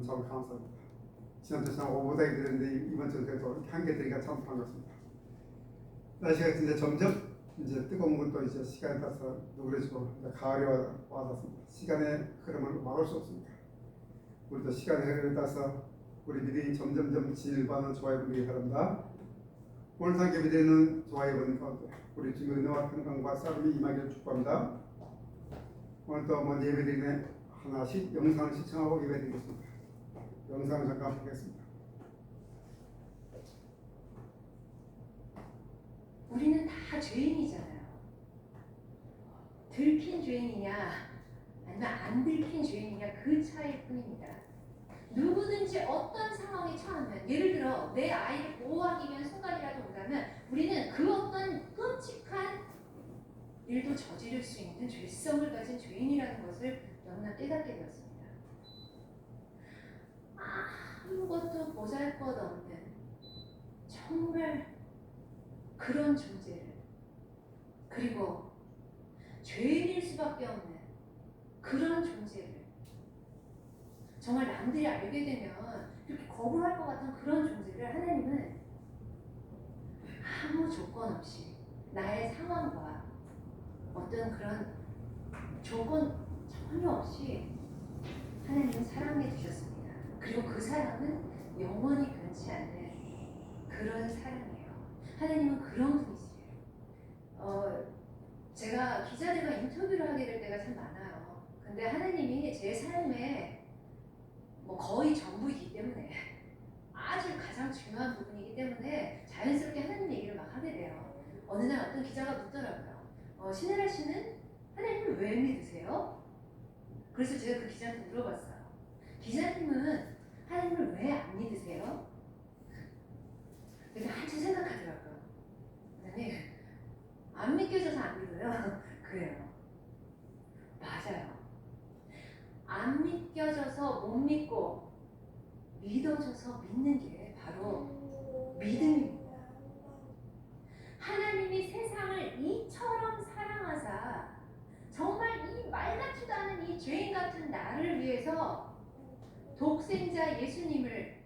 참 감사합니다. 지난주 참 오보다기 드렸는데 이번 주는 그래도 이렇게 한개 드리니까 참 반갑습니다. 날씨가 이제 점점 이제 뜨거운 것도 이제 시간이 따라서 누그러지고 가을이 와- 와닿습니다. 시간의 흐름을 막을 수 없습니다. 우리도 시간의 흐름에 따라서 우리 믿음이 점점점 진일반을 좋아해 보기 바랍니다. 오늘 상계 믿음은 좋아해 보는 가운데 우리 주님의 은혜와 평강과 싸움이 임하기를 축복합니다. 오늘도 먼저 예배드리는 하나씩 영상을 시청하고 예배드리겠습니다. 영상을 잠깐 보겠습니다. 우리는 다 죄인이잖아요. 들킨 죄인이냐, 아니면 안 들킨 죄인이냐 그 차이일 뿐입니다. 누구든지 어떤 상황에 처하면, 예를 들어 내 아이를 보호하기 위한 순간이라도 온다면, 우리는 그 어떤 끔찍한 일도 저지를 수 있는 죄성을 가진 죄인이라는 것을 너무나 깨닫게 되었습니다. 아무것도 보잘 것 없는 정말 그런 존재를 그리고 죄인일 수밖에 없는 그런 존재를 정말 남들이 알게 되면 이렇게 거부할 것 같은 그런 존재를 하나님은 아무 조건 없이 나의 상황과 어떤 그런 조건 전혀 없이 하나님은 사랑해 주셨습니다. 그리고 그 사랑은 영원히 변치 않는 그런 사랑이에요. 하나님은 그런 분이세요. 어, 제가 기자들과 인터뷰를 하게 될 때가 참 많아요. 근데 하나님이 제 삶의 뭐 거의 전부이기 때문에 아주 가장 중요한 부분이기 때문에 자연스럽게 하나님 얘기를 막 하게 돼요. 어느 날 어떤 기자가 묻더라고요. 어, 신혜라 씨는 하나님을 왜 믿으세요? 그래서 제가 그 기자한테 물어봤어요. 기자님은 하나님을 왜 안 믿으세요? 근데 한참 생각하더라고요. 그러더니 안 믿겨져서 안 믿어요. 그래요. 맞아요. 안 믿겨져서 못 믿고 믿어져서 믿는 게 바로 믿음입니다. 하나님이 세상을 이처럼 사랑하사 정말 이 말 같지도 않은 이 죄인 같은 나를 위해서 독생자 예수님을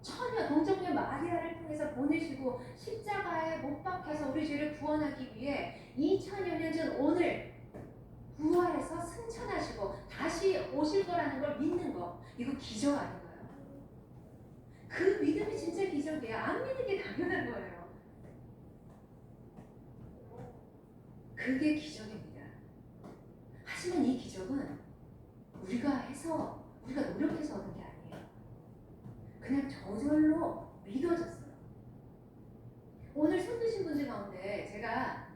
처녀 동정녀 마리아를 통해서 보내시고 십자가에 못 박혀서 우리 죄를 구원하기 위해 2000여 년 전 오늘 부활해서 승천하시고 다시 오실 거라는 걸 믿는 거 이거 기적 아닌가요? 그 믿음이 진짜 기적이에요. 안 믿는 게 당연한 거예요. 그게 기적입니다. 하지만 이 기적은 우리가 해서 우리가 노력해서 얻은 게 아니에요. 그냥 저절로 믿어졌어요. 오늘 손 드신 분들 가운데 제가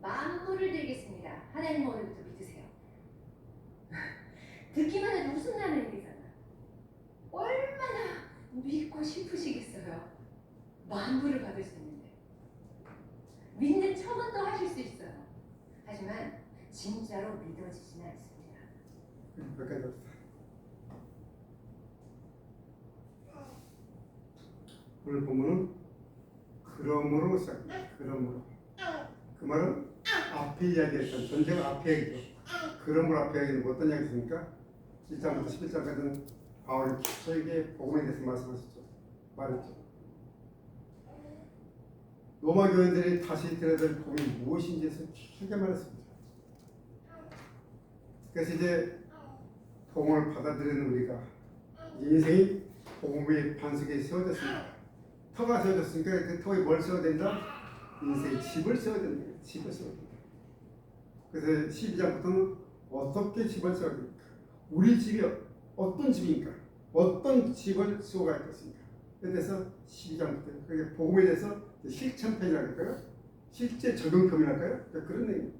만불을 드리겠습니다. 하나님 오늘부터 믿으세요. 듣기만 해도 웃음 나는 일이잖아. 얼마나 믿고 싶으시겠어요. 만불을 받을 수 있는데. 믿는 척은 또 하실 수 있어요. 하지만 진짜로 믿어지지는 않습니다. 몇 가지 합시다. 오늘 본문은 그러므로 시작. 그러므로. 그 말은 앞에 이야기했던 전쟁 앞에 얘기죠. 그러므로 앞에 얘기는 어떤 이야기입니까? 1장부터 11장까지는 바울이 저에게 복음에 대해서 말씀하셨죠. 말했죠. 로마 교인들이 다시 들어야 될 복음이 무엇인지에서 크게 말했습니다. 그래서 이제 복음을 받아들이는 우리가 인생이 복음의 반석에 세워졌습니다. 터가 세워졌으니까 그 터에 뭘 세워야 된다? 인생의 집을 세워야 된다. 집을 세워야 된다. 그래서 12장부터는 어떻게 집을 세워야 됩니까? 우리 집이 어떤 집입니까? 어떤 집을 것입니까? 그에 대해서 12장부터 그게 복음에 대해서 실천편이라고 할까요? 실제 적용편이랄까요? 그런 내용입니다.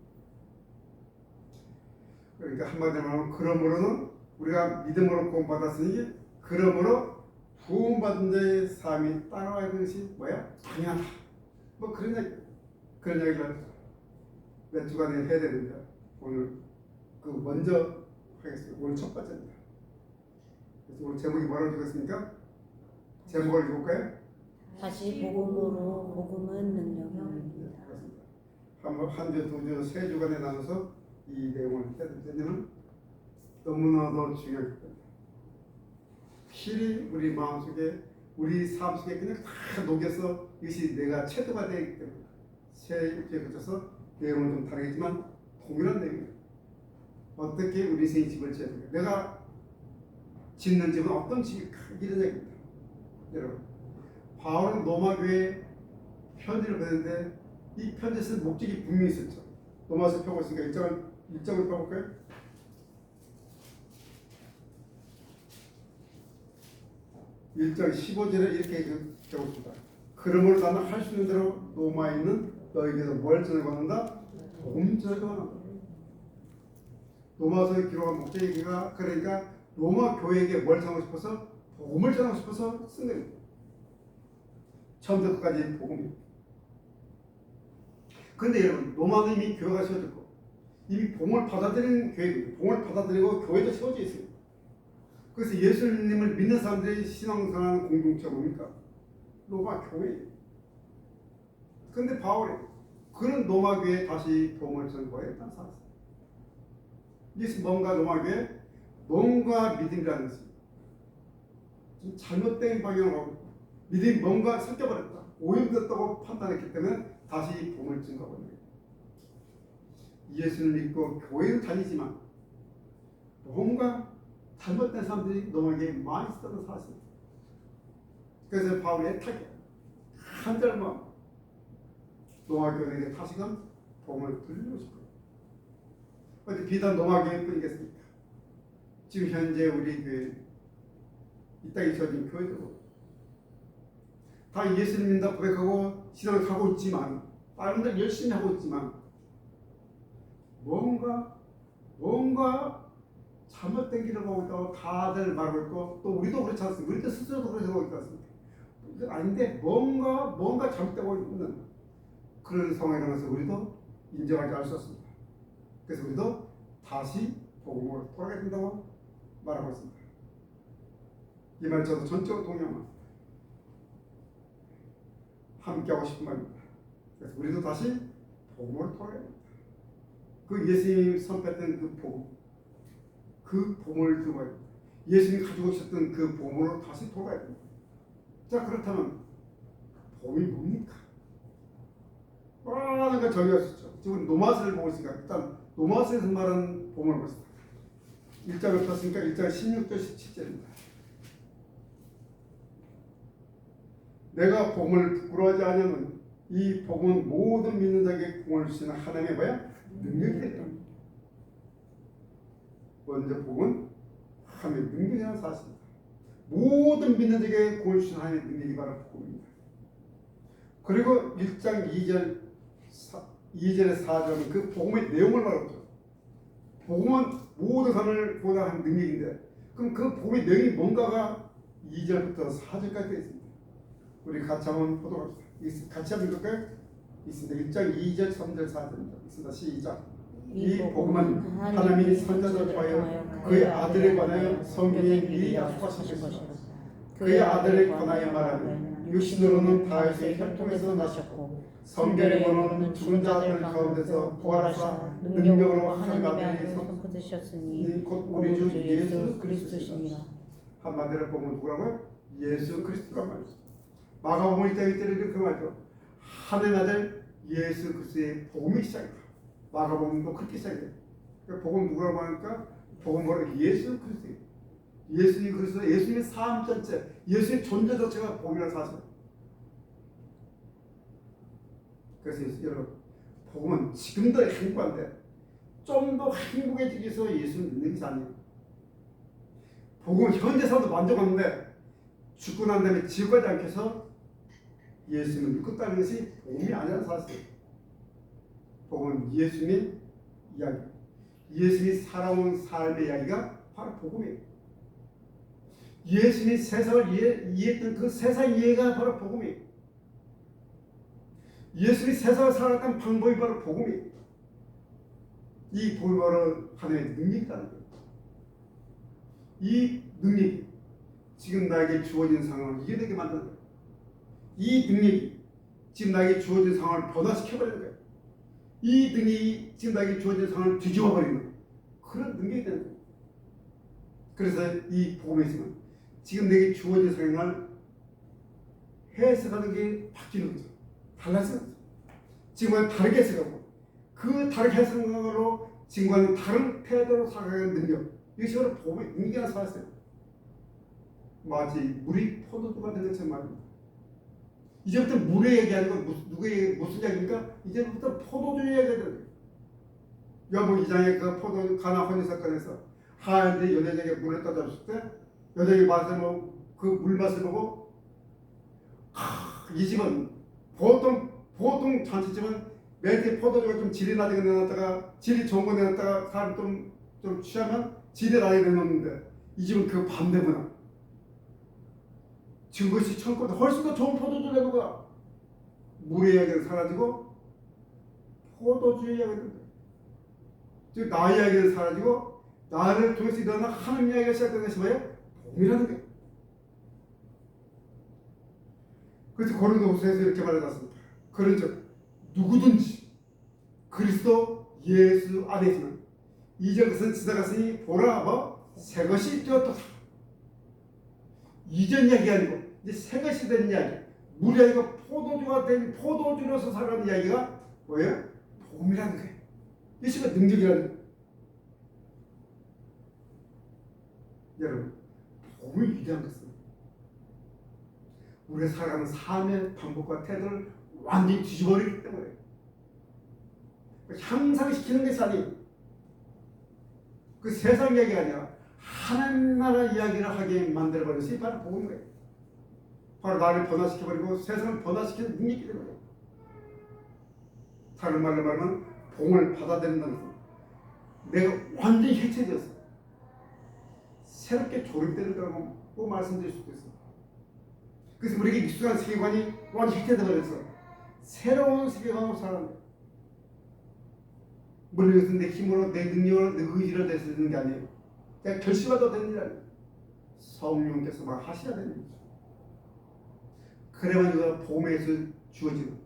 그러니까 한마디로 말하면 그러므로는 우리가 믿음으로 구원받았으니 그러므로 구원받은 자의 삶이 따라와야 되는 것이 뭐야? 당연하다. 뭐 그런 얘기, 그런 얘기를 몇 주간에 해야 되는데 오늘 그 먼저 하겠습니다. 오늘 첫 번째입니다. 그래서 오늘 제목이 뭐라고 적었습니까? 제목을 읽을까요? 다시 복음으로 복음은 능력입니다. 그렇습니다. 한번 한 주, 두 주, 세 주간에 나눠서 이 내용을 해야 되냐면 너무나도 때문에 확실히 우리 마음속에 우리 삶 속에 그냥 다 녹여서 이것이 내가 체도가 되기 때문에 체에 거쳐서 내용은 좀 다르겠지만 동일한 내용이에요. 어떻게 우리 인생의 집을 지어야 될까? 내가 짓는 집은 어떤 집이 이런 얘기입니다. 여러분 바울은 로마 교회 편지를 보냈는데 이 편지에 쓴 목적이 분명히 있었죠. 로마서 펴고 있으니까 일장을 일장을 펴볼까요? 일장 15절에 이렇게 적었습니다. 그러므로 나는 할 수 있는 대로 로마에 있는 너에게서 뭘 전해받는다? 복음 전해받는다. 로마서의 기록한 목적이가 그러니까 로마 교회에게 뭘 전하고 싶어서 복음을 전하고 싶어서 쓴 거예요. 처음부터 끝까지 복음이에요. 근데 여러분 로마는 이미 교회가 세워졌고 이미 복음을 받아들이는 교회입니다. 복음을 받아들이고 교회도 세워져 있어요. 그래서 예수님을 믿는 사람들의 신앙생활하는 공동체가 뭡니까? 로마 교회예요. 근데 바울이 그런 로마 교회에 다시 복음을 전거했다는 사실. 이것이 뭔가 로마 교회 뭔가 믿음이라는 것이 좀 잘못된 방향으로. 믿음이 뭔가 섞여버렸다. 오염됐다고 판단했기 때문에 다시 복음을 증거하고 있는. 예수를 믿고 교회를 다니지만 뭔가 잘못된 사람들이 너에게 많이 있었던 사실입니다. 그래서 바울이 애타게 한 절만 노아 교회에게 다시금 복음을 들리고 싶어요. 비단 노아 교회뿐이겠습니까? 지금 현재 우리 교회 이 땅에 지어진 교회도 다 예수님 믿는다 고백하고 신앙을 하고 있지만 다른 들 열심히 하고 있지만 뭔가 뭔가 잘못된 길을 가고 있다고 다들 말하고 있고 또 우리도 그렇지 않습니까? 우리도 스스로도 그렇게 하고 있지 않습니까? 이거 아닌데 뭔가 뭔가 잘못되고 있는 그런 상황에 관해서 우리도 인정하지 않을 수 없습니다. 그래서 우리도 다시 복음으로 돌아가야 된다고 말하고 있습니다. 이 말 저도 전적으로 동의합니다. 함께하고 싶은 말입니다. 그래서 우리도 다시 복음으로 돌아가야 됩니다. 그 예수님이 선포했던 그 복음 그 들고 와야 됩니다. 예수님이 가지고 있었던 그 복음으로 다시 돌아가야 됩니다. 자 그렇다면 복음이 뭡니까? 걸 저희가 있었죠. 지금 노마스를 보고 있으니까 일단 노마스에서 말하는 복음을 보겠습니다. 1장을 폈으니까 1장 16절 17절입니다. 내가 복음을 부끄러워하지 않으면 이 복음은 모든 믿는 자에게 복음을 주시는 하나님의 뭐야? 능력이 됐다. 먼저 복은 하나님의 능력이라는 사실입니다. 모든 믿는 자에게 구원 주신 하나님의 능력이 바로 복음입니다. 그리고 1장 2절 2절에 4절은 그 복음의 내용을 말하죠. 복음은 모든 사람을 구원하는 능력인데 그럼 그 복음의 내용이 뭔가가 2절부터 4절까지 되어 있습니다. 우리 같이 한번 보도록 합시다. 같이 한번 읽을까요? 있습니다. 1장 2절 3절 4절입니다. 있습니다. 시작. 이 복음은 하나님이 선자들 통하여 그의 아들에 관하여 성경에 미리 약속하신 것이라. 그의 아들에 관하여 말하면 육신으로는 다윗의 혈통에서 나셨고 성결에로는 죽은 자들 가운데서 부활하사 능력으로 하나님의 아들이 선포되셨으니 곧 우리 주 예수 그리스도시니라. 한마디로 보면 누구라고요? 예수 그리스도가 말이죠. 마가복음 1장 1절에 이렇게 말이죠. 하나님의 아들 예수 그리스도의 복음이 시작이다. 마가복음도 그렇게 시작해요. 그러니까 복음 누구라고 하니까 복음 바로 예수 그리스도. 예수님 그리스도 예수님의 삶 전체, 예수의 존재 자체가 복음이라는 사실. 그래서 여러분 복음은 지금도 행복한데 좀 더 행복해지기 위해서 예수를 믿는 것이 아니에요. 복음은 현재 삶도 만족하는데 죽고 난 다음에 지옥 가지 않게 해서 예수님을 믿고 따르는 것이 복음이 아니라는 사실이에요. 복음은 예수님 이야기, 예수님이 살아온 삶의 이야기가 바로 복음이에요. 예수님이 세상을 이해, 이해했던 그 세상 이해가 바로 복음이에요. 예수님이 세상을 살아갔던 방법이 바로 복음이에요. 이 복음이 바로 하나님의 능력이라는 거예요. 이 능력이 지금 나에게 주어진 상황을 이겨내게 만드는 거예요. 이 능력이 지금 나에게 주어진 상황을 변화시켜버리는 거예요. 이 능력이 지금 나에게 주어진 상황을 뒤집어 버리는 그런 능력이 되는 거예요. 그래서 이 복음에 있으면 지금 내게 주어진 상황을 해석하는 게 바뀌는 거죠. 달라지는 거죠. 지금은 다르게 해석하고 그 다르게 해석으로 지금과는 다른 태도로 살아가는 능력 이것이 바로 복음의 능력이라는 사였어요. 마치 물이 포도주가 되는 것처럼 말입니다. 이제부터 물의 얘기 아니고 무슨, 누구의 무슨 이야기입니까? 이제부터 포도주 거예요. 여보 이장의 그 포도 가나 혼인 사건에서 하얀데 여자에게 물을 떠다 줬을 때 여자에게 맛을 보고 그 물 맛을 보고 하, 이 집은 보통 보통 잔치집은 맨뒤 포도주가 좀 질이 거 내놨다가 질이 좋은 거 내놨다가 사람 좀, 좀 취하면 질이 낮게 내놓는데 이 집은 그 반대구나 그것이 천국보다 훨씬 더 좋은 포도주 거야 물의 이야기는 사라지고 포도주의 이야기가 된다 즉 나의 이야기는 사라지고 나를 통해서 일어나는 하나님 이야기가 시작되는 것이 뭐예요? 복음이라는 거예요 그래서 고린도후서에서 이렇게 말해놨습니다. 그런즉 누구든지 그리스도 예수 안에 있으면 이전 것은 지나갔으니 보라 뭐새 것이 되었다. 이전 이야기 아니고 이제 새 것이 된 이야기. 물이 아니고 포도주가 된 포도주로서 살아가는 이야기가 뭐예요? 복음이라는 거예요. 뭐 능력이라는 거예요. 여러분, 복음이 위대한 것은 우리가 살아가는 삶의 방법과 태도를 완전히 뒤집어버리기 때문에 향상시키는 것이 아니에요. 그 세상 이야기가 아니라 하나님 나라 이야기를 하게 만들어버리는 것이 바로 복음인 거예요. 바로 나를 변화시켜버리고 세상을 변화시키는 능력이 거예요. 다른 말로 말하면 복음을 받아들인다는 것은 내가 완전히 해체되었어. 새롭게 조립되는다고 말씀드릴 수도 있어요. 그래서 우리에게 익숙한 세계관이 완전히 해체되어서 새로운 세계관으로 살아가는 거예요. 물론 이것은 내 힘으로 내 능력으로 내 의지로 될수 있는 게 아니에요. 그냥 결심하도 되는 일 아니에요. 성령께서 막 하셔야 되는 거죠. 우리가 복음에서 주어지는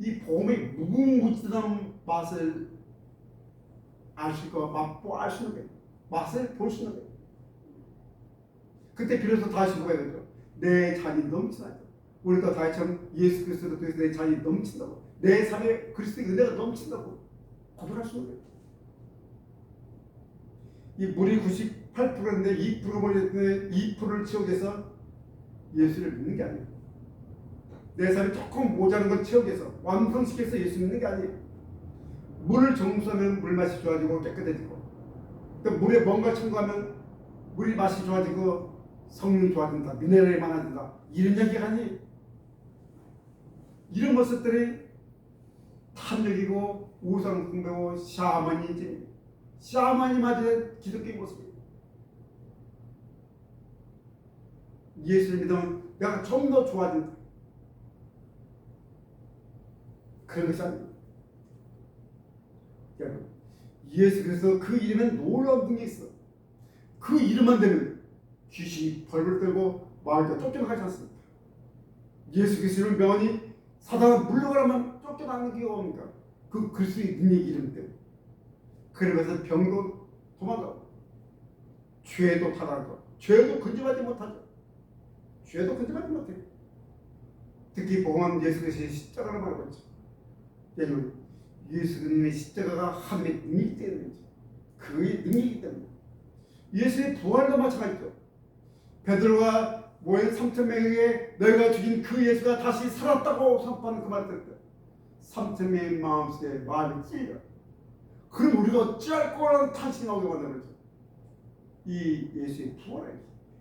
이 복음의 무궁무진한 맛을 아실 거 맛보 있는 거예요. 맛을 볼 수 있는 거예요. 그때 비로소 다시 뭐가 되죠? 내 잔이 넘치나요. 우리가 다시처럼 예수 그리스도로 통해서 내 잔이 넘친다고 내 삶에 그리스도의 은혜가 넘친다고 고백할 수 있는 거예요. 이 물이 98%인데 2%를 2%를 채우기 위해서 예수를 믿는 게 아니에요. 내 삶이 조금 모자란 걸 채우기 위해서 완성시켜서 예수 믿는 게 아니에요. 물을 정수하면 물 맛이 좋아지고 깨끗해지고 또 물에 뭔가 첨가하면 물이 맛이 좋아지고 성능이 좋아진다, 미네랄이 많아진다 이런 얘기가 아니에요. 이런 모습들이 탐욕이고 우상 숭배고 샤머니즘 샤머니마저 기독교의 모습이에요. 예수를 믿으면 내가 좀 더 좋아진다. 아니에요. 여러분, 예수 그래서 그 이름에 놀라운 능력이 있어. 그 이름만 되면 귀신이 벌벌 떨고 마을도 쫓겨나가지 않습니다. 예수 그리스도를 명하니 사단은 물러가라면 쫓겨나는 게 옵니까? 그 그리스도의 능력의 이름 때문에. 그러면서 병도 도망가고 죄도 타락하고 죄도 건져하지 못하죠. 죄도 건져하지 못해요. 특히 복음은 예수 그리스도의 십자가를 말하고 있죠. 여러분, 예수 그리스도의 십자가가 하나님의 되는 거죠. 그의 능력이기 때문에. 예수의 부활도 마찬가지죠. 베드로가 모인 3천 명에게 너희가 죽인 그 예수가 다시 살았다고 선포하는 그때 3천 명의 마음속에 마음이 찔려. 그럼 우리가 어찌할 거라는 탄식이 나오게 만드는 거죠. 이 예수의 부활의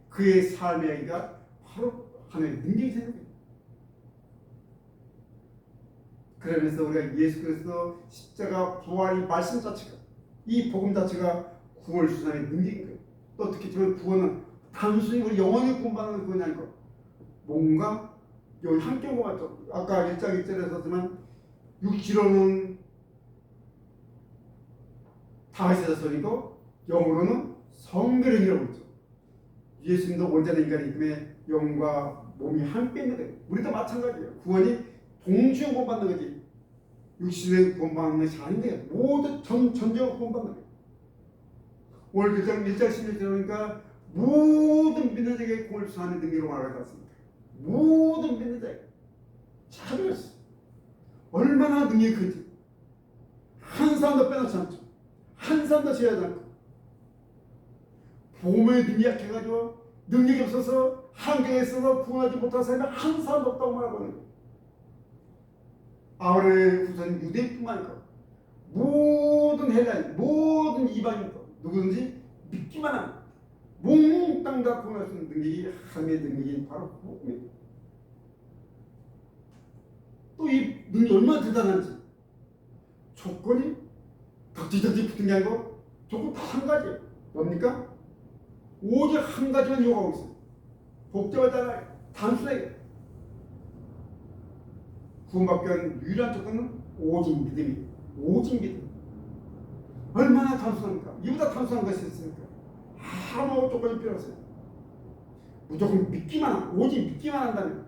그의 삶의 이야기가 바로 하나님의 능력이 되는 거예요. 그러면서 우리가 예수 그리스도 십자가 부활 이 말씀 자체가 이 복음 자체가 구원 수단의 능력인 거예요. 또 특히 지금 구원은 단순히 우리 영원히 구원받는 구원이 아니고 뭔가 여기 함께 같죠. 아까 1장 1절에 썼지만 육지로는 다윗의 자손이고 영으로는 성결인이라고 했죠. 예수님도 원자된 인간이기 때문에 영과 몸이 함께 있는 거예요. 우리도 마찬가지예요. 구원이 동시에 구원받는 거지. 육신의 것이 아닌데 모두 전, 구원받는 거예요. 오늘 1장 1장 16절 보니까 모든 믿는 자에게 능력으로 말하지 않습니까? 모든 믿는 자에게 차별했어. 얼마나 능력이 큰지 한 사람도 빼놓지 않죠. 한 사람도 제하지 않고 보험의 능력이 약해가지고 능력이 없어서 한계에 있어서 구원하지 못한 사람이 한 사람도 없다고 거예요. 아브라함의 후손 유대인뿐만 아니라 모든 헬라인, 모든 이방인도 누구든지 믿기만 하면 몽땅 다 구원할 수 있는 능력이 하나님의 능력이 바로 복음입니다. 또 이 능력이 얼마나 대단한지 조건이 덕지덕지 붙은 게 아니고 조건 다 한 가지예요. 뭡니까? 오직 한 가지만 요구하고 있어요. 복잡하잖아요. 단순하게. 구원받기 위한 유일한 조건은 오직 믿음이에요. 오직 믿음. 얼마나 단순합니까? 이보다 단순한 것이 있습니까? 아무 조건이 필요 없어요. 무조건 믿기만 오직 믿기만 한다면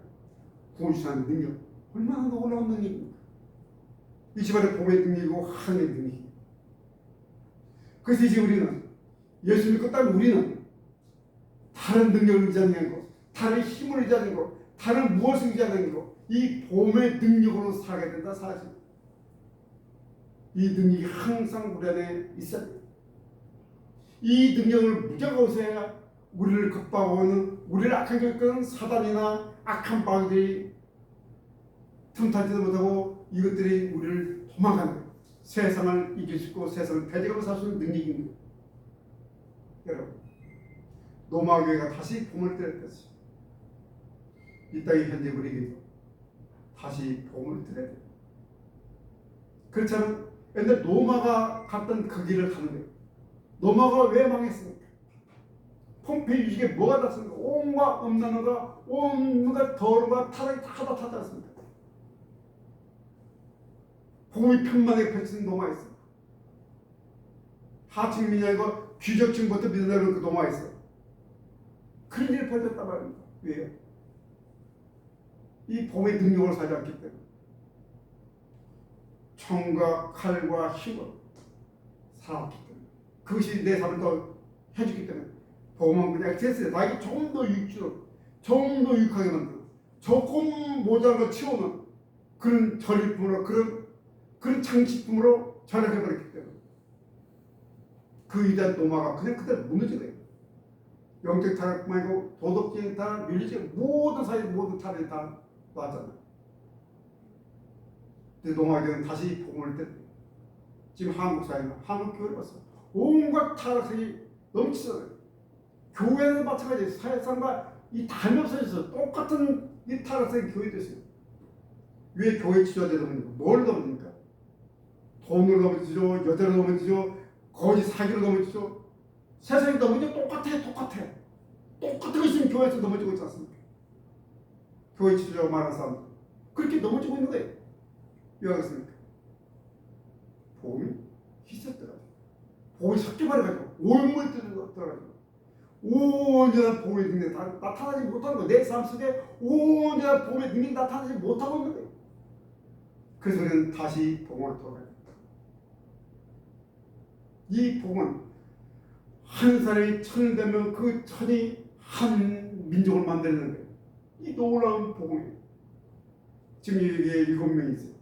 구원 주시는 능력 얼마나 놀라운 능력입니까? 이 집안의 복의 능력이고 하나님의 능력이에요. 그래서 이제 우리는 예수 믿고 따른 우리는 다른 능력을 의지하는 거, 다른 힘을 의지하는 거, 다른 무엇을 의지하는 거, 이 봄의 능력으로 살게 된다 사실. 이 능력이 항상 우리 안에 있어야 돼요. 이 능력을 무장하고서야 우리를 겁박하고는 우리를 악하게 이끄는 사단이나 악한 방들이 틈타지도 못하고 이것들이 우리를 도망가는. 세상을 이길 수 있고 세상을 대적하고 살수 있는 능력입니다. 여러분, 노마교회가 다시 봄을 때렸듯이 이 땅의 현재 우리에게도 다시 봄을 들여야 돼요. 그렇지 않으면 옛날 노마가 갔던 그 길을 가는 거예요. 노마가 왜 망했습니까? 폼페이 유식에 뭐가 났습니까? 온갖 음란과 온갖 더러움과 타락이 다다 않습니까? 복음이 편만하게 펼치는 노마가 있어. 하층 민약과 귀족층부터 믿는다는 그 노마가 있어. 그런 일을 펼쳤단 말입니다. 왜요? 이 봄의 능력을 살지 않기 때문에. 총과 칼과 힘을 살았기 때문에. 그것이 내 삶을 더 해주기 때문에. 복음은 그냥 됐어요. 나에게 조금 더 유익주로, 조금 더 유익하게 만들어. 조금 모자란 걸 채우는 그런 전리품으로, 그런, 그런 장식품으로 전락해버렸기 때문에. 그 위대한 노마가 그냥 그대로 무너진 거예요. 영적 타락뿐만 아니고 도덕적인 타락, 윤리적 모든 사회 모든 타락이 다 왔잖아요. 근데 노마교는 다시 복음을 때 지금 한국 사회는 한국 교회를 봤어. 온갖 타락이 넘치잖아요. 교회는 마찬가지 사회상과 이 담이 없어져서 똑같은 이 타락성의 교회도 있어요. 왜 교회 치료되다 보니까 뭘 넘습니까? 돈을 넘어지죠, 여자를 넘어지죠, 거짓 사기를 넘어지죠. 세상이 넘어지죠 똑같아, 똑같아. 똑같은 거 있으면 교회에서 넘어지고 있지 않습니까? 교회 치료라고 말하는 사람 그렇게 넘어지고 있는 거예요. 왜 그렇습니까? 복음이 희석돼가지고 복음이 섞여버려가지고 올물 들어가지고 온전한 복음의 능력이 다 나타나지 못하는 거예요. 내삶 속에 온전한 복음의 능력이 나타나지 못하고 있는 거예요. 그래서 우리는 다시 복음을 돌아가야 됩니다. 이 복음은 한 사람이 천을 되면 그 천이 한 민족을 만드는 거예요. 이 놀라운 복음이에요. 지금 여기에 일곱 명이 있어요.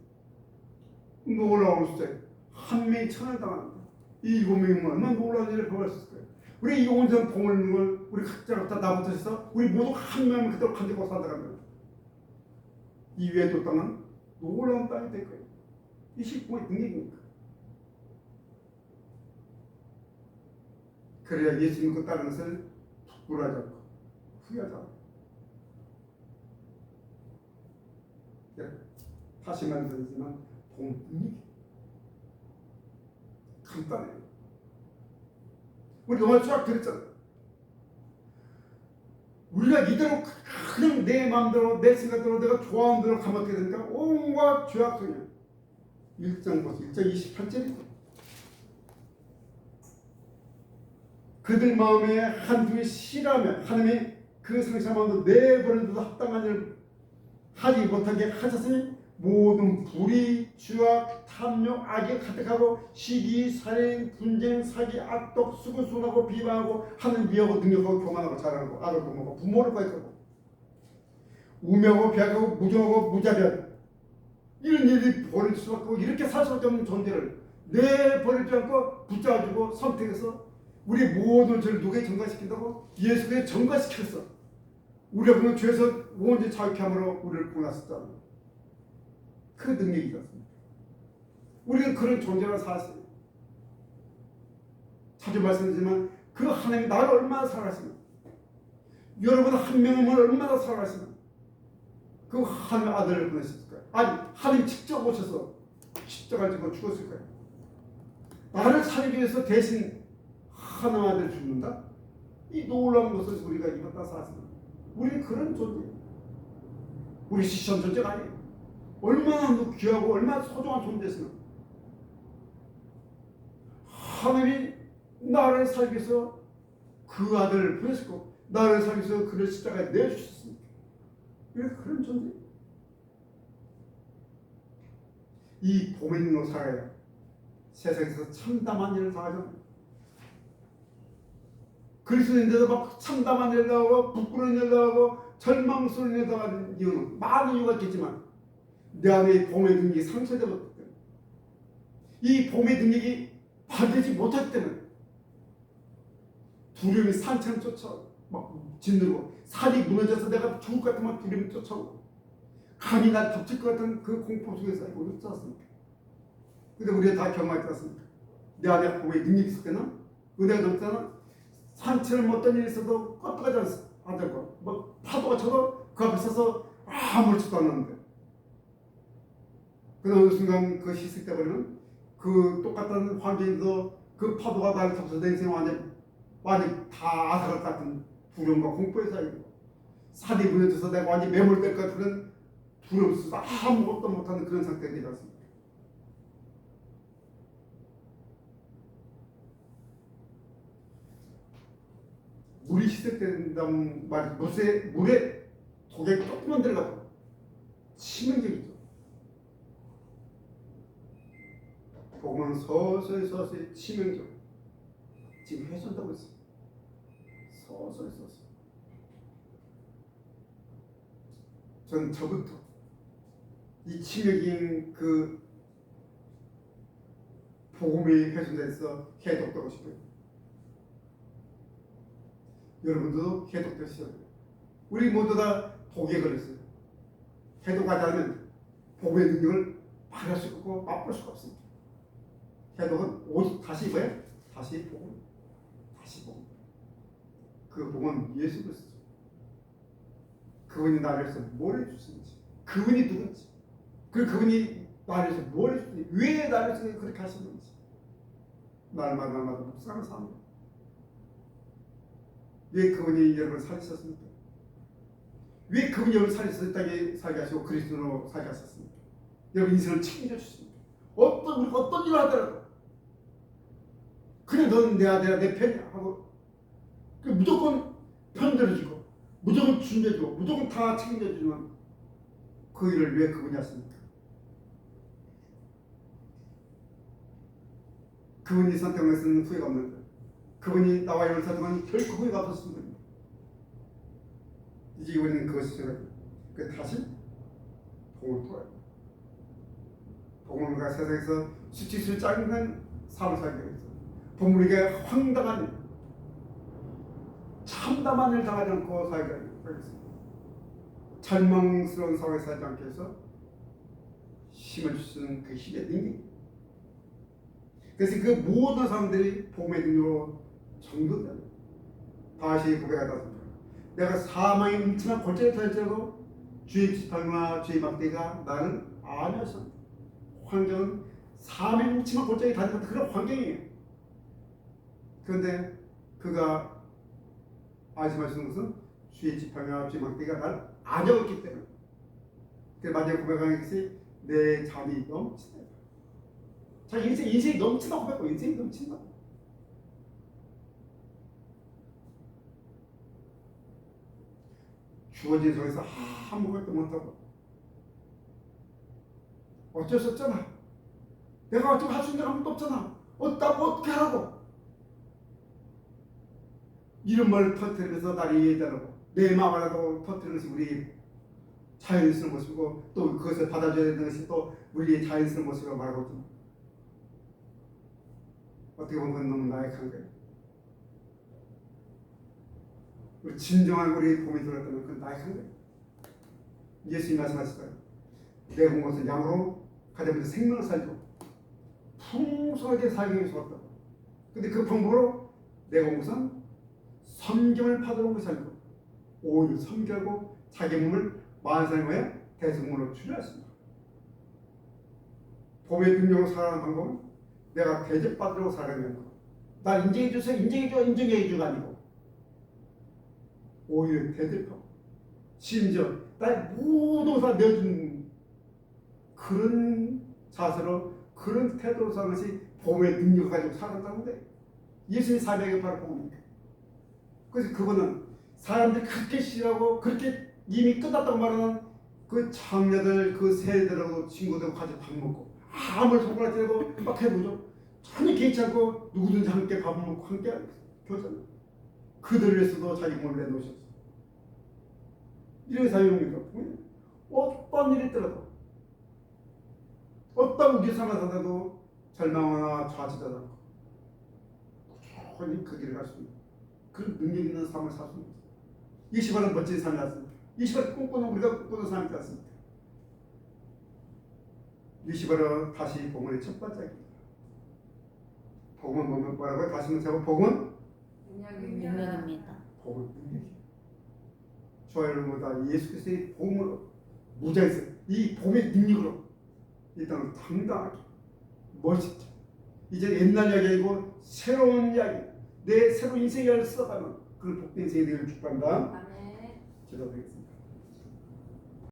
놀라운 숫자예요. 한 명이 천을 당합니다. 이 일곱 명이 얼마나 놀라운 일을 벌일 수 있을까요? 우리 이 온전 복음을 있는 걸 우리 각자 각자 나부터 해서 우리 모두 한 명을 그대로 간직하고 살아가는 이 위에 또 땅은 놀라운 땅이 될 거예요. 이 식품의 능력입니까? 그래야 예수 믿고 따르는 것을 부끄러워하지 않고 후회하지 않고 예, 다시 말씀드리지만 복음이 간단해요. 우리 너무 쫙 들었잖아요. 우리가 이대로 그냥 내 마음대로 내 생각대로 내가 좋아하는 대로 가면 어떻게 됩니까? 온갖 죄악 속에 1장 보세요. 1장 28절입니다. 그들 마음에 한중이 실하며 하나님이 그 상처 마음도 내버려둬도 합당한 일을 하지 못하게 하셨으니 모든 불의, 죄악, 탐욕, 악에 가득하고 시기, 살인, 분쟁, 사기, 악독, 수고순하고 비방하고 하는 미하고 능력하고 교만하고 자랑하고 악을 범하고 부모를 거역하고 우매하고 배하고 무정하고 무자비하고 이런 일이 벌어질 수밖에 없고 이렇게 살 수밖에 없는 존재를 내 버리지 않고 붙잡아주고 선택해서 우리 모든 죄를 누구에 전가시킨다고? 예수에 전가시켰어. 우리가 그는 죄에서 온전히 자유케 함으로 우리를 구원하셨잖아. 그 능력이 있었습니다. 우리는 그런 존재라 사실. 자주 말씀드리지만 그 하나님이 나를 얼마나 사랑하시면 여러분 한 명을 얼마나 사랑하시면 그 하나님 아들을 보내셨을 거예요. 아니 하나님 직접 오셔서 십자가를 지고 죽었을 거예요. 나를 살기 위해서 대신 하나님 아들 죽는다? 이 놀라운 것을 우리가 입었다 사실. 우리는 그런 존재예요. 우리 시선 존재가 아니에요. 얼마나 귀하고 얼마나 소중한 존재시면 하나님이 나를 살기 위해서 그 아들을 보내셨고 나를 살기 위해서 그를 십자가에 내주셨습니다. 왜 그런 존재? 이거 살아야 세상에서 참담한 일을 당하잖아요. 그리스도인데도 막 참담한 일을 당하고 부끄러운 일을 당하고 절망스러운 당하는 이유는 많은 이유가 있겠지만 내 안에 이 봄의 능력이 상처되었기 때문에 이 봄의 능력이 발되지 못했기 때문에 두려움이 산처럼 쫓아오고 막 짓누르고 살이 무너져서 내가 죽을 것 같으면 두려움이 쫓아오고 감이 날 덮칠 것 같은 그 공포 속에서 있지 않습니까? 근데 우리가 다 경험하지 않습니까? 내 안에 봄의 능력이 있을 때는 은혜가 넘잖아 산처럼 일이 있어도 껐다가지 않고 뭐 파도가 쳐도 그 앞에 서서 아무렇지도 않는데 그러나 어느 순간 그 버리면 그 똑같은 환경에서 그 파도가 나를 내 인생 완전 완전 다 아사갈 것 같은 두려움과 공포에 쌓이고 살이 무너져서 내가 완전 매몰될 것 같은 그런 두려움 속에서 아무것도 못하는 그런 상태가 되었습니다. 물이 희석된다는 말이 물에 물에 독에 조금만 들어가도 치명적이죠. 복음은 서서히 서서히 치명적. 지금 훼손되고 있어. 서서히 서서히. 전 저부터 이 치명적인 그 복음이 훼손돼서 해독되고 싶어요. 여러분도 해독되셔야 돼요. 우리 모두 다 독에 걸렸어요. 해독하지 않으면 복음의 능력을 발휘할 수 없고 맛볼 수가 없습니다. 해독은 오직 다시 뭐예요? 다시 복음. 다시 복음. 그 복음은 예수 그리스도. 그분이 나를 위해서 뭘 해주시는지, 그분이 누군지, 그 그분이 나를 위해서 뭘 해주는지, 왜 나를 위해서 그렇게 하시는지, 날마다 날마다 묵상을 삽니다. 왜 그분이 여러분을 살리셨습니까? 왜 그분이 여러분을 살리셔서 이 땅에 살게 하시고 그리스도로 살게 하셨습니까? 여러분 인생을 책임져 주십니다. 어떤 어떤 일을 하더라도 그냥 너는 내 아들이야 내 편이야 하고 그 무조건 편들어주고 무조건 준비해주고 무조건 다 책임져 주지만 그 일을 왜 그분이 하십니까? 그분이 선택한 것은 후회가 없는데 그분이 나와 이를 선택한 결코 후회가 없었습니다. 이제 우리는 그것이 그 다시 복음을 돌아요. 복음을 세상에서 수치스를 짜는 삶을 살게 했어. 복음에게 황당한 참담한 일 당하지 않고 살게 하겠습니다. 절망스러운 상황에 살지 않게 해서 힘을 주시는 그 힘의 능력. 그래서 그 모든 사람들이 복음의 능력으로 정돈돼요. 다시 고백하다. 내가 사망의 음침한 골짜기에 탈지라도 주의 지팡이와 주의 막대가 나를 안여서 환경은 사망의 음침한 골짜기에 다니는 그런 환경이에요. 그런데 그가 말씀하시는 것은 주의 지팡이와 주의 막대가 나를 안여있기 때문에 그 마지막 고백하는 것이 내 잠이 넘친다. 자 인생 인생이 넘친다 고백하고 인생이 넘친다. 주어진 속에서 아무것도 못하고 어쩔 수 없잖아. 내가 어떻게 할 수 있는 게 아무것도 없잖아. 어따 어떻게 하라고? 말 터뜨리면서 나를 이해하라고 내 터뜨리는 것이 우리 자연스러운 모습이고 또 그것을 받아줘야 되는 것이 또 우리의 자연스러운 모습이라고 있잖아. 어떻게 보면 너무 나약한 거예요. 우리 진정한 우리 봄이 들었다면 그건 나약한 거예요. 예수님 말씀하셨어요. 내가 온 것은 양으로 먼저 생명을 살고 풍성하게 살기 위해서 왔다고. 근데 그 방법으로 내가 온 것은 섬김을 받으러 온 아니고 오히려 섬기고 자기 몸을 만사님의 대성물로 출연했습니다. 봄의 능력으로 살아가는 방법은 내가 대접받으려고 살아가는 거. 날 인정해주세요. 인정해줘. 인정해줘가 아니고 오히려 대접하고 심지어 날 모든 것을 내어주는 그런 자세로 그런 태도로 사는 것이 봄의 능력을 가지고 살았다는데 예수님이 사명이 바로 봄입니다. 그래서 그거는 사람들이 그렇게 싫어하고 그렇게 이미 끝났다고 말하는 그 장녀들 그 세대들하고 친구들하고 같이 밥 먹고 아무리 손가락질해도 막 해보죠. 전혀 않고 누구든지 함께 밥을 먹고 함께 교전. 그들을 위해서도 자기 몸을 내놓으셨어. 이런 사용입니다. 어떤 일이 있더라도 어떤 우기 상황에서도 절망하나 않고 꾸준히 그 길을 갈수 있는 그런 능력 있는 삶을 살수 있는 이 시발은 멋진 삶이 었습니다. 이 시발 꿈꾸는 우리가 꿈꾸는 삶이 었습니다. 이 시발은 다시 복음의 첫 번째입니다. 복음은 뭐라고요? 다시 한번 제가 복음은 능력입니다. 복음은 능력이에요. 저와 여러분보다 예수 그리스도의 복음으로 무장해서 이 복음의 능력으로 이 땅을 당당하게 멋있게 이제 옛날 이야기 아니고 새로운 이야기 내 새로운 인생 이야기를 써가는 그런 복된 인생이 되기를 축복합니다. 아멘. 기도드리겠습니다.